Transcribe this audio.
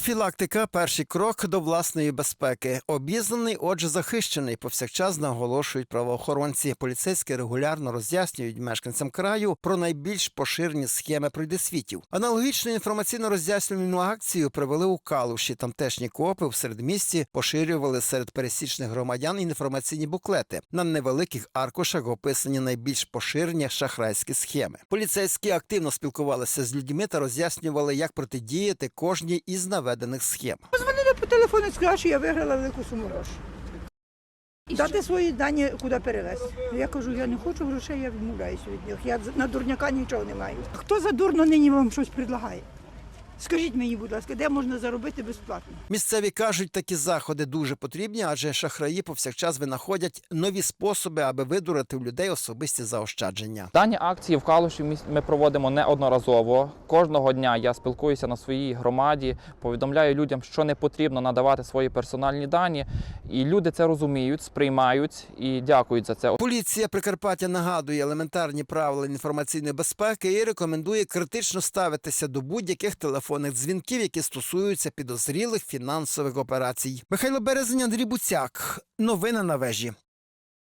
Профілактика перший крок до власної безпеки. Обізнаний, отже, захищений. Повсякчас наголошують правоохоронці. Поліцейські регулярно роз'яснюють мешканцям краю про найбільш поширені схеми пройдисвітів. Аналогічну інформаційно-роз'яснювальну акцію провели у Калуші. Тамтешні копи в середмісті поширювали серед пересічних громадян інформаційні буклети. На невеликих аркушах описані найбільш поширені шахрайські схеми. Поліцейські активно спілкувалися з людьми та роз'яснювали, як протидіяти кожній із наведених схем. Позвонили по телефону і сказали, що я виграла велику суму грошей. Дати свої дані, куди перевезти. Я кажу, я не хочу грошей, я відмовляюся від них. Я на дурняка нічого не маю. Хто за дурно нині вам щось предлагає? Скажіть мені, будь ласка, де можна заробити безплатно? Місцеві кажуть, такі заходи дуже потрібні, адже шахраї повсякчас винаходять нові способи, аби видурити в людей особисті заощадження. Дані акції в Калуші ми проводимо неодноразово. Кожного дня я спілкуюся на своїй громаді, повідомляю людям, що не потрібно надавати свої персональні дані. І люди це розуміють, сприймають і дякують за це. Поліція Прикарпаття нагадує елементарні правила інформаційної безпеки і рекомендує критично ставитися до будь-яких телефонних дзвінків, які стосуються підозрілих фінансових операцій. Михайло Березень, Андрій Буцяк. Новини на вежі.